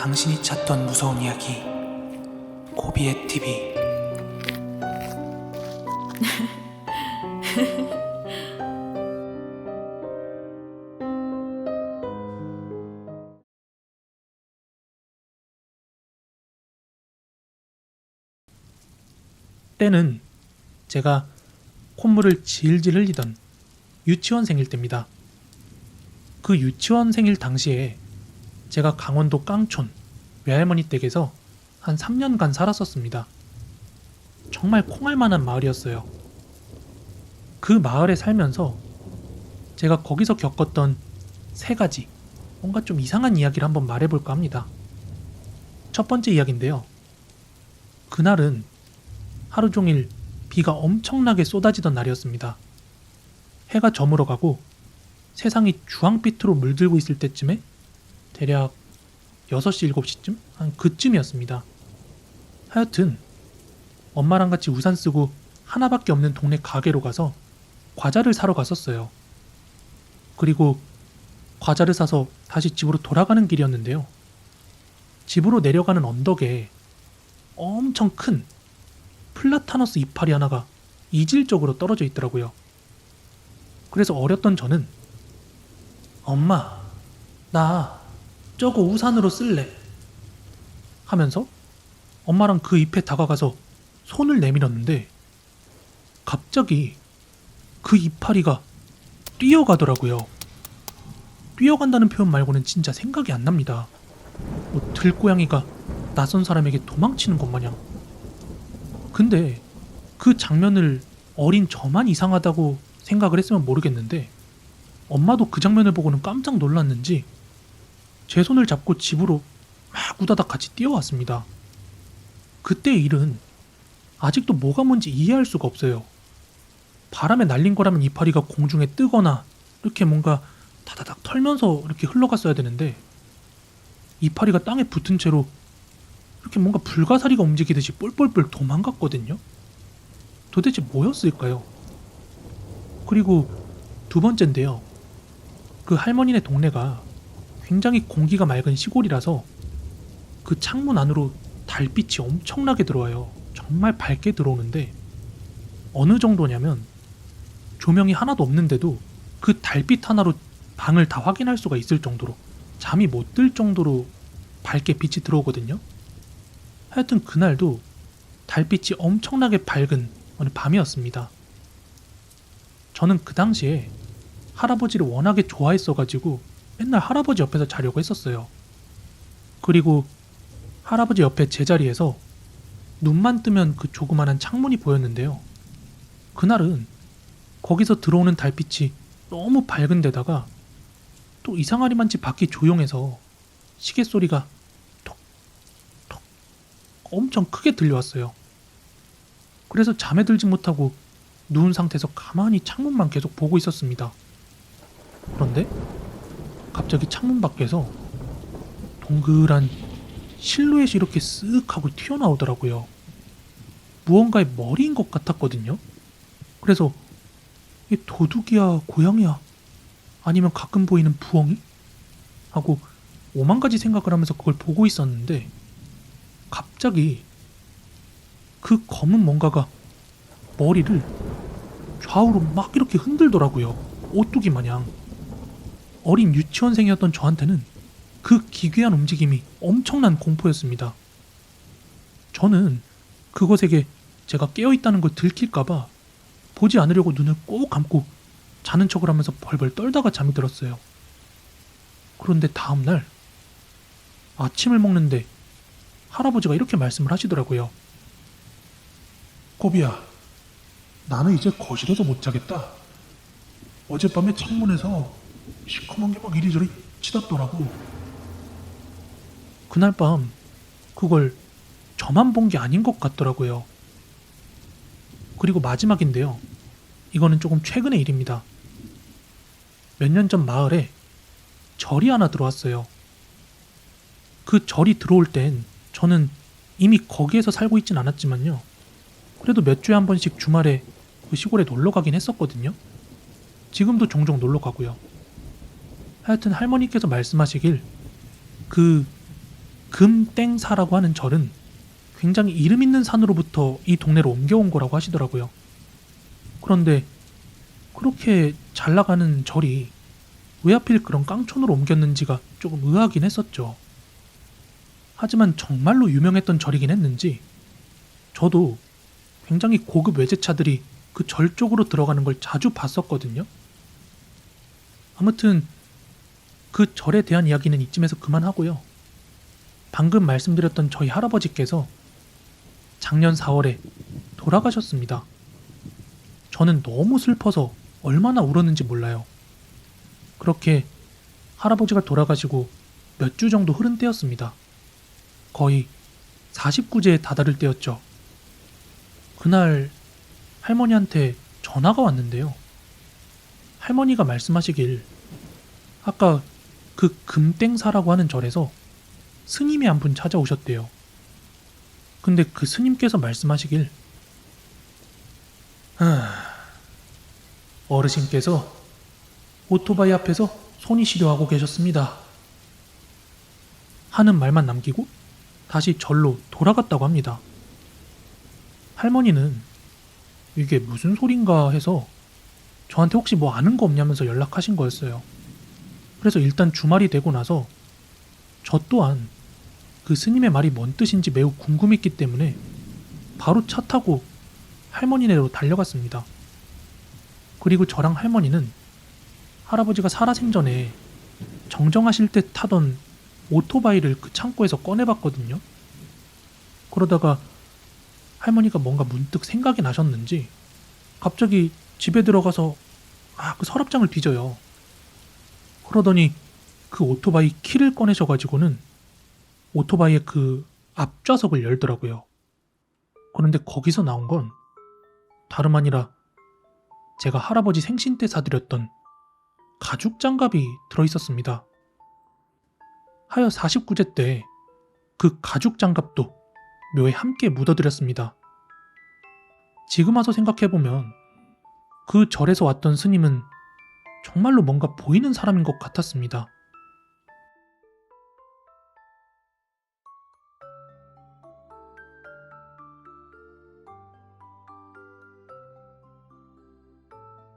당신이 찾던 무서운 이야기 고비의 TV 때는 제가 콧물을 질질 흘리던 유치원생일 때입니다. 그 유치원생일 당시에 제가 강원도 깡촌 외할머니 댁에서 한 3년간 살았었습니다. 정말 콩알만한 마을이었어요. 그 마을에 살면서 제가 거기서 겪었던 세 가지 뭔가 좀 이상한 이야기를 한번 말해볼까 합니다. 첫 번째 이야기인데요. 그날은 하루 종일 비가 엄청나게 쏟아지던 날이었습니다. 해가 저물어 가고 세상이 주황빛으로 물들고 있을 때쯤에 대략 6시, 7시쯤? 한 그쯤이었습니다. 하여튼 엄마랑 같이 우산 쓰고 하나밖에 없는 동네 가게로 가서 과자를 사러 갔었어요. 그리고 과자를 사서 다시 집으로 돌아가는 길이었는데요. 집으로 내려가는 언덕에 엄청 큰 플라타너스 이파리 하나가 이질적으로 떨어져 있더라고요. 그래서 어렸던 저는 엄마, 나 저거 우산으로 쓸래. 하면서 엄마랑 그 잎에 다가가서 손을 내밀었는데 갑자기 그 이파리가 뛰어가더라고요. 뛰어간다는 표현 말고는 진짜 생각이 안 납니다. 뭐 들고양이가 낯선 사람에게 도망치는 것 마냥. 근데 그 장면을 어린 저만 이상하다고 생각을 했으면 모르겠는데 엄마도 그 장면을 보고는 깜짝 놀랐는지 제 손을 잡고 집으로 막 우다닥 같이 뛰어왔습니다. 그때의 일은 아직도 뭐가 뭔지 이해할 수가 없어요. 바람에 날린 거라면 이파리가 공중에 뜨거나 이렇게 뭔가 다다닥 털면서 이렇게 흘러갔어야 되는데 이파리가 땅에 붙은 채로 이렇게 뭔가 불가사리가 움직이듯이 뿔뿔뿔 도망갔거든요. 도대체 뭐였을까요? 그리고 두 번째인데요. 그 할머니네 동네가 굉장히 공기가 맑은 시골이라서 그 창문 안으로 달빛이 엄청나게 들어와요. 정말 밝게 들어오는데 어느 정도냐면 조명이 하나도 없는데도 그 달빛 하나로 방을 다 확인할 수가 있을 정도로 잠이 못 들 정도로 밝게 빛이 들어오거든요. 하여튼 그날도 달빛이 엄청나게 밝은 어느 밤이었습니다. 저는 그 당시에 할아버지를 워낙에 좋아했어가지고 맨날 할아버지 옆에서 자려고 했었어요. 그리고 할아버지 옆에 제자리에서 눈만 뜨면 그 조그만한 창문이 보였는데요. 그날은 거기서 들어오는 달빛이 너무 밝은 데다가 또 이상하리만치 밖이 조용해서 시계 소리가 톡톡 엄청 크게 들려왔어요. 그래서 잠에 들지 못하고 누운 상태에서 가만히 창문만 계속 보고 있었습니다. 그런데 갑자기 창문 밖에서 동그란 실루엣이 이렇게 쓱 하고 튀어나오더라고요. 무언가의 머리인 것 같았거든요. 그래서 이게 도둑이야, 고양이야, 아니면 가끔 보이는 부엉이? 하고 오만 가지 생각을 하면서 그걸 보고 있었는데 갑자기 그 검은 뭔가가 머리를 좌우로 막 이렇게 흔들더라고요. 오뚜기 마냥. 어린 유치원생이었던 저한테는 그 기괴한 움직임이 엄청난 공포였습니다. 저는 그것에게 제가 깨어있다는 걸 들킬까봐 보지 않으려고 눈을 꼭 감고 자는 척을 하면서 벌벌 떨다가 잠이 들었어요. 그런데 다음날 아침을 먹는데 할아버지가 이렇게 말씀을 하시더라고요. 꼬비야, 나는 이제 거실에서 못 자겠다. 어젯밤에 창문에서 시커먼 게 막 이리저리 치닫더라고. 그날 밤 그걸 저만 본 게 아닌 것 같더라고요. 그리고 마지막인데요. 이거는 조금 최근의 일입니다. 몇 년 전 마을에 절이 하나 들어왔어요. 그 절이 들어올 땐 저는 이미 거기에서 살고 있진 않았지만요. 그래도 몇 주에 한 번씩 주말에 그 시골에 놀러 가긴 했었거든요. 지금도 종종 놀러 가고요. 하여튼 할머니께서 말씀하시길 그 금땡사라고 하는 절은 굉장히 이름 있는 산으로부터 이 동네로 옮겨온 거라고 하시더라고요. 그런데 그렇게 잘 나가는 절이 왜 하필 그런 깡촌으로 옮겼는지가 조금 의아하긴 했었죠. 하지만 정말로 유명했던 절이긴 했는지 저도 굉장히 고급 외제차들이 그 절 쪽으로 들어가는 걸 자주 봤었거든요. 아무튼 그 절에 대한 이야기는 이쯤에서 그만하고요. 방금 말씀드렸던 저희 할아버지께서 작년 4월에 돌아가셨습니다. 저는 너무 슬퍼서 얼마나 울었는지 몰라요. 그렇게 할아버지가 돌아가시고 몇 주 정도 흐른 때였습니다. 거의 49제에 다다를 때였죠. 그날 할머니한테 전화가 왔는데요. 할머니가 말씀하시길 아까 그 금땡사라고 하는 절에서 스님이 한 분 찾아오셨대요. 근데 그 스님께서 말씀하시길 하, 어르신께서 오토바이 앞에서 손이 시려하고 계셨습니다. 하는 말만 남기고 다시 절로 돌아갔다고 합니다. 할머니는 이게 무슨 소린가 해서 저한테 혹시 뭐 아는 거 없냐면서 연락하신 거였어요. 그래서 일단 주말이 되고 나서 저 또한 그 스님의 말이 뭔 뜻인지 매우 궁금했기 때문에 바로 차 타고 할머니네로 달려갔습니다. 그리고 저랑 할머니는 할아버지가 살아생전에 정정하실 때 타던 오토바이를 그 창고에서 꺼내봤거든요. 그러다가 할머니가 뭔가 문득 생각이 나셨는지 갑자기 집에 들어가서 아, 그 서랍장을 뒤져요. 그러더니 그 오토바이 키를 꺼내셔 가지고는 오토바이의 그 앞좌석을 열더라고요. 그런데 거기서 나온 건 다름 아니라 제가 할아버지 생신 때 사드렸던 가죽 장갑이 들어있었습니다. 하여 49제 때 그 가죽 장갑도 묘에 함께 묻어드렸습니다. 지금 와서 생각해보면 그 절에서 왔던 스님은 정말로 뭔가 보이는 사람인 것 같았습니다.